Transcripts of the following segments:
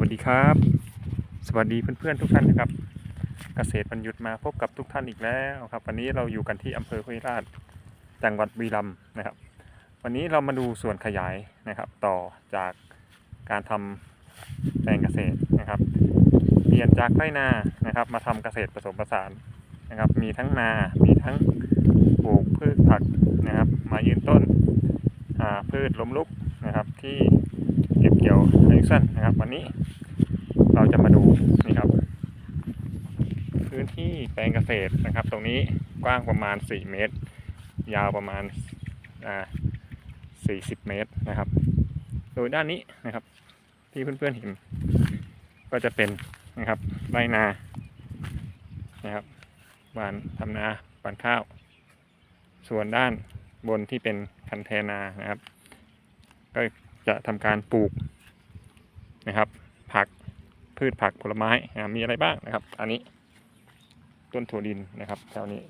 วัสดีครับ สวัสดีเพื่อนๆทุกท่านนะครับ เกษตรบรรยุทธ์มาพบกับทุกท่านอีกแล้วครับ วันนี้เราอยู่กันที่อำเภอห้วยราชจังหวัดบุรีรัมย์นะครับ วันนี้เรามาดูส่วนขยายนะครับ ต่อจากการทำแปลงเกษตรนะครับ เปลี่ยนจากไร่นานะครับ มาทำเกษตรผสมผสานนะครับ มีทั้งนา มีทั้งปลูกพืชผักนะครับ มายืนต้นอ่าพืชล้มลุกนะครับที่ เกี่ยวในสั้นนะครับ วันนี้เราจะมาดูนี่ครับ พื้นที่แปลงเกษตรนะครับ ตรงนี้กว้างประมาณ 4 เมตร ยาวประมาณอ่า40 เมตรนะครับ โดยด้านนี้นะครับ ที่เพื่อนๆเห็น ก็จะเป็นนะครับไรนานะครับบานทำนาบานข้าว ส่วนด้านบนที่เป็นคันเทนานะครับ ก็ จะทำการปลูกนะครับ ผักพืชผักผลไม้อ่ามีอะไรบ้างนะครับ อันนี้ต้นถั่วดินนะครับแถวนี้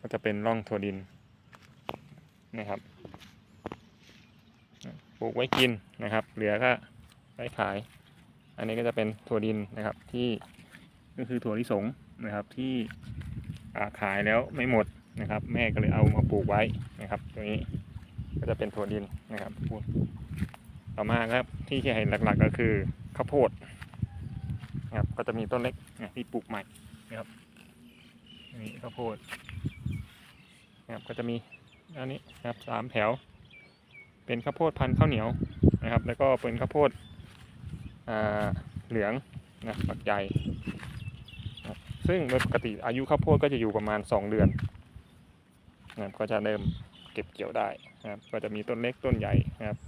ก็จะเป็นร่องถั่วดินนะครับปลูกไว้กินนะครับ เหลือก็ไว้ขาย อันนี้ก็จะเป็นถั่วดินนะครับที่ก็คือถั่วลิสงนะครับที่ขายแล้วไม่หมดนะครับ แม่ก็เลยเอามาปลูกไว้นะครับ ตัวนี้ ก็จะเป็นถั่วดินนะครับต่อมาครับที่เห็นหลักๆก็คือข้าวโพดนะครับก็จะมีต้นเล็กที่ปลูกใหม่นะครับนี่ข้าวโพดนะครับก็จะมีอันนี้นะครับสามแถว เป็นข้าวโพดพันธุ์ข้าวเหนียวนะครับ แล้วก็เป็นข้าวโพดเหลืองนะฝักใหญ่นะซึ่งโดยปกติอายุข้าวโพดก็จะอยู่ประมาณ 2 เดือนนะครับก็จะเริ่มเก็บเกี่ยวได้ นะครับ ก็จะมีต้นเล็กต้นใหญ่นะครับ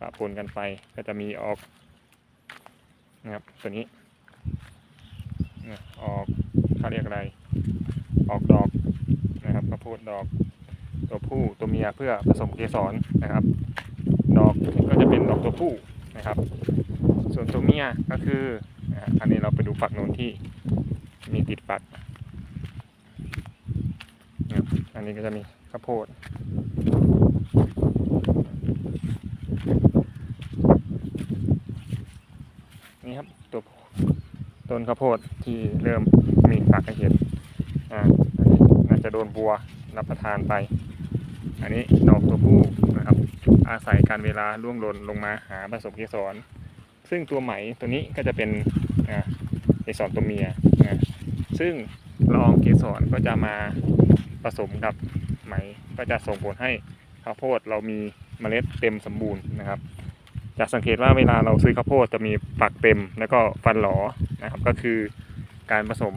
ปะปนกันไปก็จะมีออกนะครับตัวนี้ออกเขาเรียกอะไร ออกดอกนะครับข้าวโพดดอกตัวผู้ตัวเมียเพื่อผสมเกสรนะครับ ดอกก็จะเป็นดอกตัวผู้นะครับ ส่วนตัวเมียก็คืออันนี้เราไปดูฝักโน้นที่มีติดฝักนะครับอันนี้ก็จะมีข้าวโพดนี่ครับตัว ต้นข้าวโพดที่เริ่มมีฝักให้เห็นอ่าน่าจะโดนบัวรับประทานไป อันนี้ดอกตัวผู้นะครับ อาศัยการเวลาล่วงหล่นลงมาหาผสมเกสร ซึ่งตัวไหมตัวนี้ก็จะเป็นเกสรตัวเมียนะซึ่งละอองเกสรก็จะมาผสมกับไหมก็จะส่งผลให้ข้าวโพดเรามีเมล็ดเต็มสมบูรณ์นะครับจะสังเกตว่าเวลาเราซื้อข้าวโพดจะมีฝักเต็มแล้วก็ฟันหลอ นะครับ ก็คือการผสม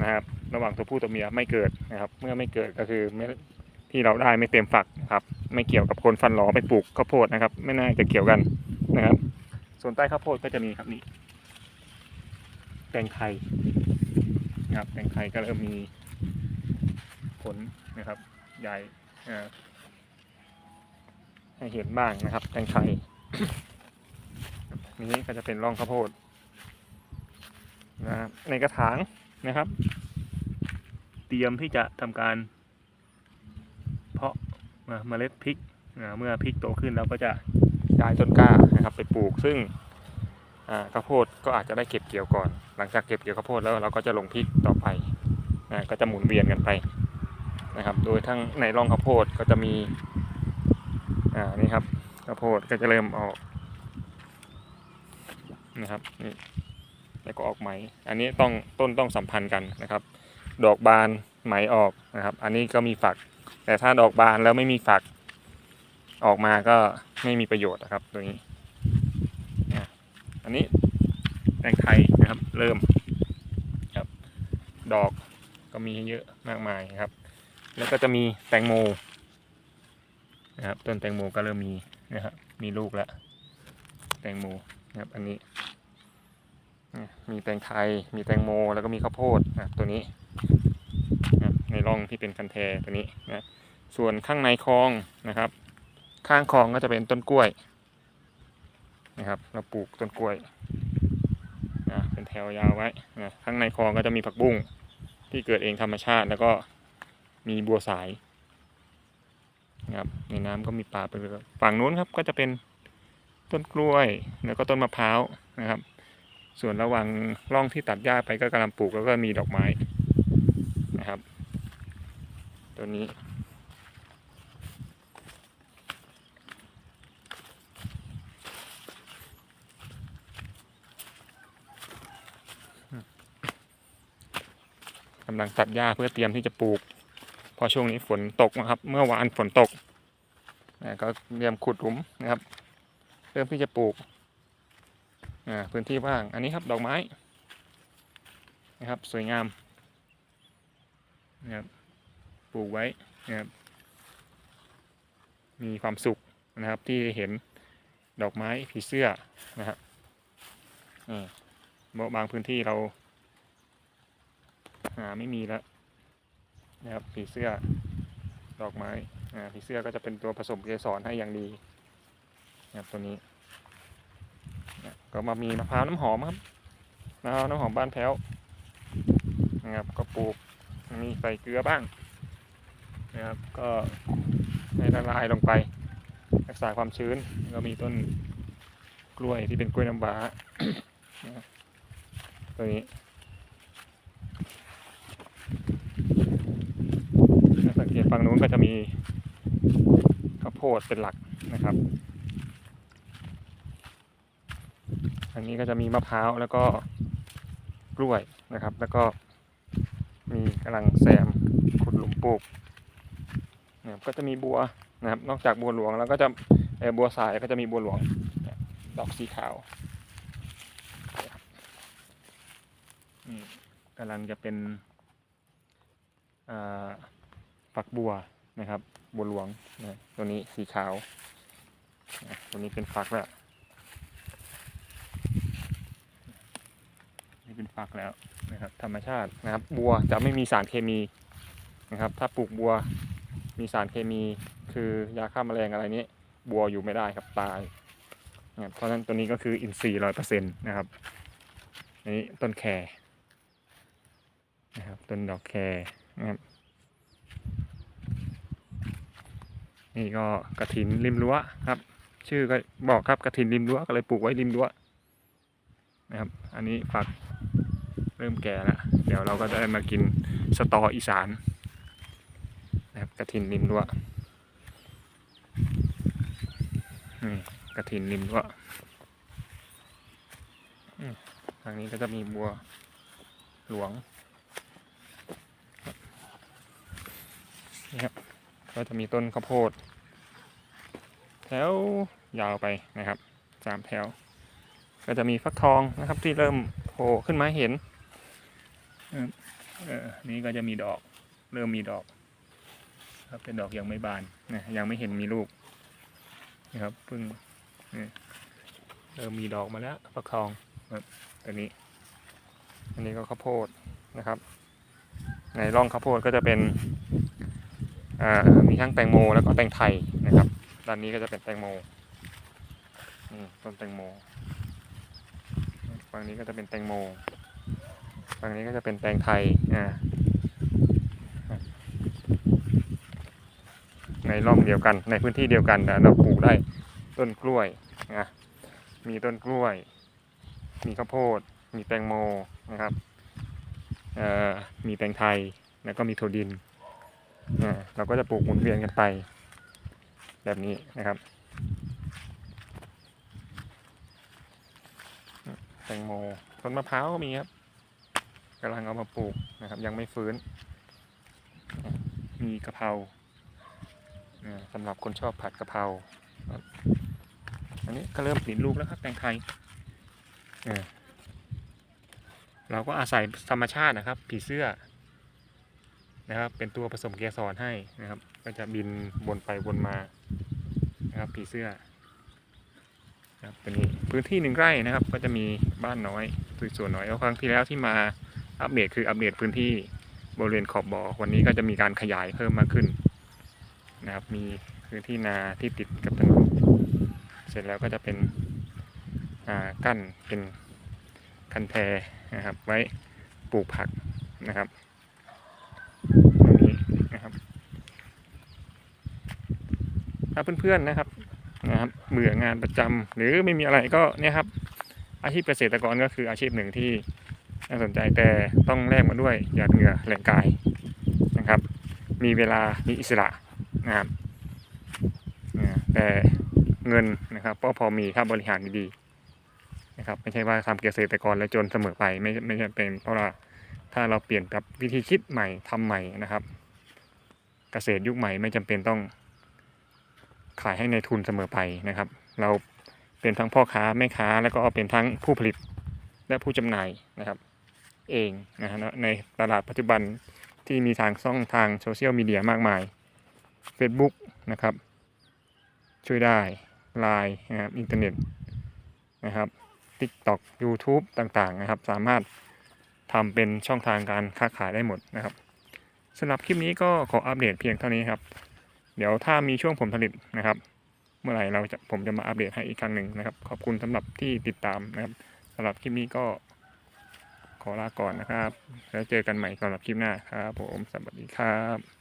นะครับ ระหว่างตัวผู้ตัวเมียไม่เกิดนะครับ เมื่อไม่เกิดก็คือที่เราได้ไม่เต็มฝักครับ ไม่เกี่ยวกับคนฟันหลอไปปลูกข้าวโพดนะครับ ไม่น่าจะเกี่ยวกันนะครับ ส่วนใต้ข้าวโพดก็จะมีครับนี่แตงไทยนะครับแตงไทยก็เริ่มมีผลนะครับใหญ่ให้เห็นบ้างนะครับแตงไทยนี้ก็จะเป็นร่องข้าวโพด นะในกระถางนะครับ เตรียมที่จะทำการ เพาะอ่าเมล็ดพริกเมื่อพริกโตขึ้นเราก็จะย้ายต้นกล้านะครับ ไปปลูกซึ่งข้าวโพดก็อาจจะได้เก็บเกี่ยวก่อน หลังจากเก็บเกี่ยวข้าวโพดแล้วเราก็จะลงพริกต่อไปนะก็จะหมุนเวียนกันไปนะครับ โดยทั้งในร่องข้าวโพดก็จะมีอ่านี่ครับข้าวโพดก็จะเริ่มออกนะครับนี่ แล้วก็ออกไหม อันนี้ต้องต้นต้องสัมพันธ์กันนะครับ ดอกบานไหมออกนะครับ อันนี้ก็มีฝัก แต่ถ้าดอกบานแล้วไม่มีฝักออกมาก็ไม่มีประโยชน์นะครับตัวนี้ อันนี้แตงไทยนะครับเริ่มครับดอกก็มีเยอะมากมายครับ แล้วก็จะมีแตงโมนะครับต้นแตงโมก็เริ่มมีนะครับมีลูกแล้วแตงโมนะครับอันนี้ มีแตงไทย มีแตงโม แล้วก็มีข้าวโพดนะตัวนี้นะในร่องที่เป็นคันแทตัวนี้นะส่วนข้างในคลองนะครับ ข้างคลองก็จะเป็นต้นกล้วยนะครับ เราปลูกต้นกล้วยนะเป็นแถวยาวไว้นะข้างในคลองก็จะมีผักบุ้งที่เกิดเองธรรมชาติแล้วก็มีบัวสายนะครับในน้ำก็มีปลาไปเลยฝั่งนู้นครับก็จะเป็นต้นกล้วยแล้วก็ต้นมะพร้าวนะครับ ส่วนระหว่างร่องที่ตัดหญ้าไปก็กำลังปลูกแล้วก็มีดอกไม้นะครับ ตัวนี้ กำลังตัดหญ้าเพื่อเตรียมที่จะปลูกเพอช่วงนี้ฝนตกนะครับ เมื่อวานฝนตกก็เตรียมขุดหลุมนะครับ เริ่มที่จะปลูก พื้นที่ว่าง อันนี้ครับดอกไม้นะครับสวยงามนะครับปลูกไว้นะครับมีความสุขนะครับที่เห็นดอกไม้ผีเสื้อนะครับบางพื้นที่เราหาไม่มีแล้วนะครับผีเสื้อดอกไม้อ่าผีเสื้อก็จะเป็นตัวผสมเกสรให้อย่างดีนะครับตัวนี้ ก็มามีมะพร้าวน้ำหอมครับมะพร้าวน้ำหอมบ้านแพ้วนะครับ ก็ปลูกมีใส่เกลือบ้างนะครับ ก็ให้ละลายลงไป รักษาความชื้นก็มีต้นกล้วยที่เป็นกล้วยน้ำว้านะตัวนี้สังเกตฝั่งนู้นก็จะมีข้าวโพดเป็นหลักนะครับ อันนี้ก็จะมีมะพร้าวแล้วก็กล้วยนะครับ แล้วก็มีกำลังแซมขุดหลุมปลูกนะครับก็จะมีบัวนะครับ นอกจากบัวหลวงแล้วก็จะเอ่อบัวสายก็จะมีบัวหลวงดอกสีขาวนี่กำลังจะเป็นฝักบัวนะครับ บัวหลวงนะตัวนี้สีขาวนะตัวนี้เป็นฝักแล้ว นี่เป็นฝักแล้วนะครับธรรมชาตินะครับ บัวจะไม่มีสารเคมีนะครับ ถ้าปลูกบัวมีสารเคมี คือยาฆ่าแมลงอะไรนี้บัวอยู่ไม่ได้ครับตายนะเพราะฉะนั้นตัวนี้ก็คืออินทรีย์ร้อยเปอร์เซ็นต์นะครับอันนี้ต้นแครนะครับต้นดอกแครนะครับนี่ก็กระถินริมรั้วครับ ชื่อก็บอกครับกระถินริมรั้วก็เลยปลูกไว้ริมรั้วนะครับ อันนี้ฝัก เริ่มแก่แล้วเดี๋ยวเราก็จะได้มากินสตออีสานนะครับกระถินริมรั้วนี่กระถินริมรั้วอืมทางนี้ก็จะมีบัวหลวงนี่ครับก็จะมีต้นข้าวโพด แถวยาวไปนะครับสามแถว ก็จะมีฟักทองนะครับที่เริ่มโผล่ขึ้นมาให้เห็น นี่ก็จะมีดอก เริ่มมีดอก ครับเป็นดอกยังไม่บานนะยังไม่เห็นมีลูกนะครับเพิ่งเริ่มมีดอกมาแล้วฟักทองครับตัวนี้ อันนี้ก็ข้าวโพดนะครับ ในร่องข้าวโพดก็จะเป็นมีทั้งแตงโมแล้วก็แตงไทยนะครับด้านนี้ก็จะเป็นแตงโมต้นแตงโมฝั่งนี้ก็จะเป็นแตงโม ฝั่งนี้ก็จะเป็นแตงไทยอ่าในร่องเดียวกันในพื้นที่เดียวกันนะเราปลูกได้ต้นกล้วยนะมีต้นกล้วย มีข้าวโพด มีแตงโมนะครับมีแตงไทยแล้วก็มีถั่วดินเราก็จะปลูกหมุนเวียนกันไป แบบนี้นะครับแตงโมต้นมะพร้าวก็มีครับ กำลังเอามาปลูกนะครับ ยังไม่ฟื้น มีกะเพราสำหรับคนชอบผัดกะเพราอันนี้ก็เริ่มผลิลูกแล้วครับแตงไทยเราก็อาศัยธรรมชาตินะครับ ผีเสื้อนะครับ เป็นตัวผสมเกสรให้นะครับ ก็จะบินวนไปวนมานะครับ ผีเสื้อนะครับตัวนี้พื้นที่หนึ่งไร่นะครับ ก็จะมีบ้านน้อยส่วนน้อยแล้วครั้งที่แล้วที่มา อัปเดตคืออัปเดตพื้นที่บริเวณขอบบ่อวันนี้ก็จะมีการขยายเพิ่มมากขึ้นนะครับ มีพื้นที่นาที่ติดกับถนนเสร็จแล้วก็จะเป็นอ่ากั้นเป็นคันแพนะครับ ไว้ปลูกผักนะครับตรงนี้นะครับ ถ้าเพื่อนๆนะครับนะครับเบื่องานประจำหรือไม่มีอะไรก็เนี่ยครับ อาชีพเกษตรกรก็คืออาชีพหนึ่งที่ น่าสนใจแต่ต้องแลกมาด้วยหยาดเหงื่อแรงกายนะครับ มีเวลามีอิสระนะครับแต่เงินนะครับก็พอมีถ้าบริหารดีๆนะครับ ไม่ใช่ว่าทำเกษตรกรแล้วจนเสมอไปไม่ไม่จำเป็น เพราะว่าถ้าเราเปลี่ยนกับวิธีคิดใหม่ทำใหม่นะครับ เกษตรยุคใหม่ไม่จำเป็นต้องขายให้ในทุนเสมอไปนะครับ เราเป็นทั้งพ่อค้าแม่ค้าแล้วก็เป็นทั้งผู้ผลิต และผู้จำหน่ายนะครับเองนะฮะในตลาดปัจจุบันที่มีทางช่องทางโซเชียลมีเดียมากมาย Facebook นะครับ ช่วยได้ Line นะครับอินเทอร์เน็ตนะครับ TikTok YouTube ต่างๆนะครับ สามารถทำเป็นช่องทางการค้าขายได้หมดนะครับสำหรับคลิปนี้ก็ขออัปเดตเพียงเท่านี้ครับ เดี๋ยวถ้ามีช่วงผลผลิตนะครับ เมื่อไหร่เราจะผมจะมาอัปเดตให้อีกครั้งหนึ่งนะครับ ขอบคุณสำหรับที่ติดตามนะครับ สำหรับคลิปนี้ก็ขอลาก่อนนะครับ แล้วเจอกันใหม่สำหรับคลิปหน้าครับผมสวัสดีครับ